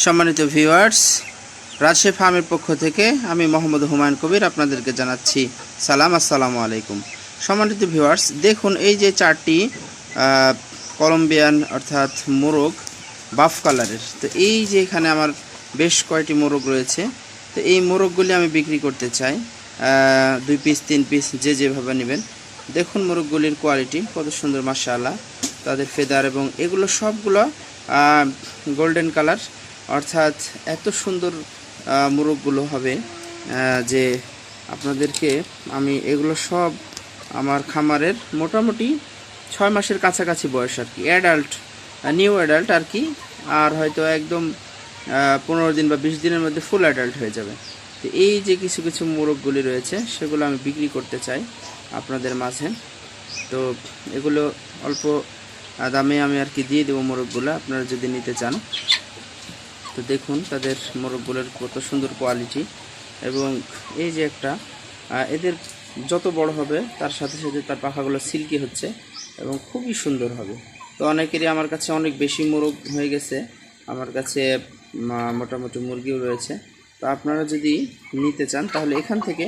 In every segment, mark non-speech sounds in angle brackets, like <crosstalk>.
সম্মানিত ভিউয়ার্স রাজশাহী ফার্মের পক্ষ থেকে আমি মোহাম্মদ হুমায়ুন কবির আপনাদেরকে জানাচ্ছি সালাম, আসসালামু আলাইকুম। সম্মানিত ভিউয়ার্স দেখুন এই যে চারটি কলম্বিয়ান অর্থাৎ মোরগ বাফ কালারের তো এই যে এখানে আমার বেশ কয়টি মোরগ রয়েছে, তো এই মোরগগুলি আমি বিক্রি করতে চাই। দুই পিস তিন পিস যে যেভাবে নেবেন। দেখুন মোরগগুলির কোয়ালিটি কত সুন্দর, মাশাআল্লাহ। তাদের ফেদার এবং এগুলো সবগুলো গোল্ডেন কালার অর্থাৎ এত সুন্দর মোরগগুলো হবে যে আপনাদেরকে আমি এগুলো সব আমার খামারের মোটামুটি ছয় মাসের কাছাকাছি বয়স আর কি। অ্যাডাল্ট নিউ অ্যাডাল্ট আর কি, আর হয়তো একদম পনেরো দিন বা বিশ দিনের মধ্যে ফুল অ্যাডাল্ট হয়ে যাবে। তো এই যে কিছু কিছু মোরগগুলি রয়েছে, সেগুলো আমি বিক্রি করতে চাই আপনাদের মাঝে। তো এগুলো অল্প দামে আমি আর কি দিয়ে দেবো মোরগগুলো, আপনারা যদি নিতে চান। তো দেখুন তাদের মোরগগুলোর কত সুন্দর কোয়ালিটি এবং এই যে একটা এদের যত বড় হবে, তার সাথে সাথে তার পাখাগুলো সিল্কি হচ্ছে এবং খুবই সুন্দর হবে। তো অনেকেরই আমার কাছে অনেক বেশি মোরগ হয়ে গেছে, আমার কাছে মোটামুটি মুরগিও রয়েছে। তো আপনারা যদি নিতে চান, তাহলে এখান থেকে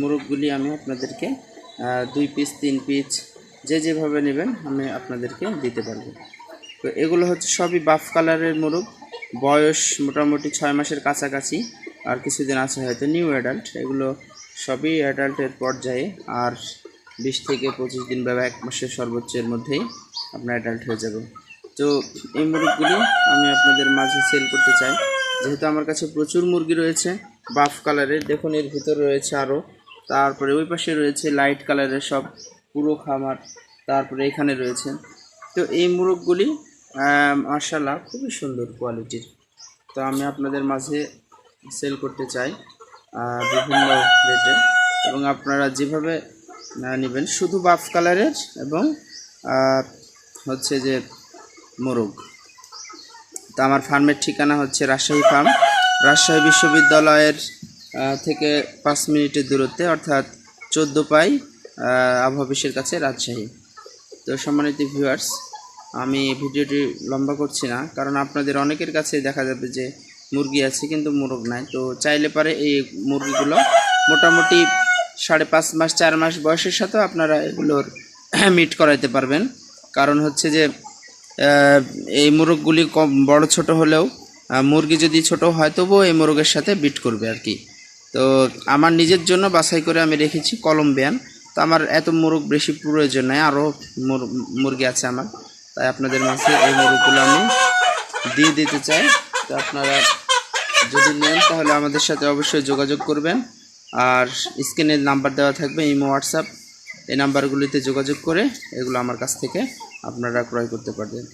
মোরগগুলি আমি আপনাদেরকে দুই পিস তিন পিস যে যেভাবে নেবেন, আমি আপনাদেরকে দিতে পারব। তো এগুলো হচ্ছে সবই বাফ কালারের মোরগ। বয়স মোটামুটি ছয় মাসের কাছাকাছি, আর কিছুদিন আছে হয়তো নিউ অ্যাডাল্ট এগুলো সবই অ্যাডাল্টের পর্যায়ে, আর বিশ থেকে পঁচিশ দিন বা এক মাসের সর্বোচ্চের মধ্যেই আপনার অ্যাডাল্ট হয়ে যাবে। তো এই মুরগগুলি আমি আপনাদের মাঝে সেল করতে চাই। যেহেতু আমার কাছে প্রচুর মুরগি রয়েছে বাফ কালারের দেখুন এর ভিতরে রয়েছে আরও, তারপরে ওই পাশে রয়েছে লাইট কালারের সব পুরো খামার, তারপরে এখানে রয়েছে। তো এই মোরগগুলি মার্শাল্লাহ খুবই সুন্দর কোয়ালিটির তো আমি আপনাদের মাঝে সেল করতে চাই বিভিন্ন রেটে এবং আপনারা যেভাবে নেবেন, শুধু বাফ কালারের এবং হচ্ছে যে মোরগ। তো আমার ফার্মের ঠিকানা হচ্ছে রাজশাহী ফার্ম রাজশাহী বিশ্ববিদ্যালয়ের থেকে পাঁচ মিনিটের দূরত্বে, অর্থাৎ চোদ্দ পাই আবহাওয়া কাছে রাজশাহী। তো সম্মানিত ভিউয়ার্স আমি ভিডিওটি লম্বা করছি না, কারণ আপনাদের অনেকের কাছে দেখা যাবে যে মুরগি আছে কিন্তু মোরগ নাই। তো চাইলে পারে এই মুরগিগুলো মোটামুটি সাড়ে পাঁচ মাস, চার মাস বয়সের সাথেও আপনারা এগুলোর <clears throat> মিট করাইতে পারবেন। কারণ হচ্ছে যে এই মোরগগুলি কম, বড়, ছোট হলেও মুরগি যদি ছোট হয় তবুও এই মোরগের সাথে বিট করবে আর কি। তো আমার নিজের জন্য বাছাই করে আমি রেখেছি, কলম্বিয়ান। তো আমার এত মোরগ বেশি প্রয়োজন নেই আরও মুরগি আছে আমার। তাই আপনাদের মাঝে এই মোরগগুলো আমি দিয়ে দিতে চাই। তো আপনারা যদি নেন, তাহলে আমাদের সাথে অবশ্যই যোগাযোগ করবেন। আর স্ক্রিনের নাম্বার দেওয়া থাকবে, ইমো, হোয়াটসঅ্যাপ। এই নাম্বারগুলিতে যোগাযোগ করে এগুলো আমার কাছ থেকে আপনারা ক্রয় করতে পারবেন।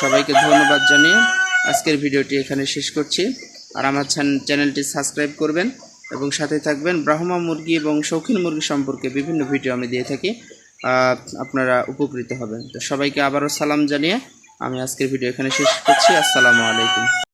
সবাইকে ধন্যবাদ জানিয়ে আজকের ভিডিওটি এখানে শেষ করছি। আর আমার চ্যানেলটি সাবস্ক্রাইব করবেন এবং সাথে থাকবেন ব্রাহ্মা মুরগি এবং শৌখিন মুরগি সম্পর্কে বিভিন্ন ভিডিও আমি দিয়ে থাকি। আপনারা উপকৃত হবেন। তো সবাইকে আবারও সালাম জানিয়ে আমি আজকের ভিডিও এখানে শেষ করছি। আসসালামু আলাইকুম।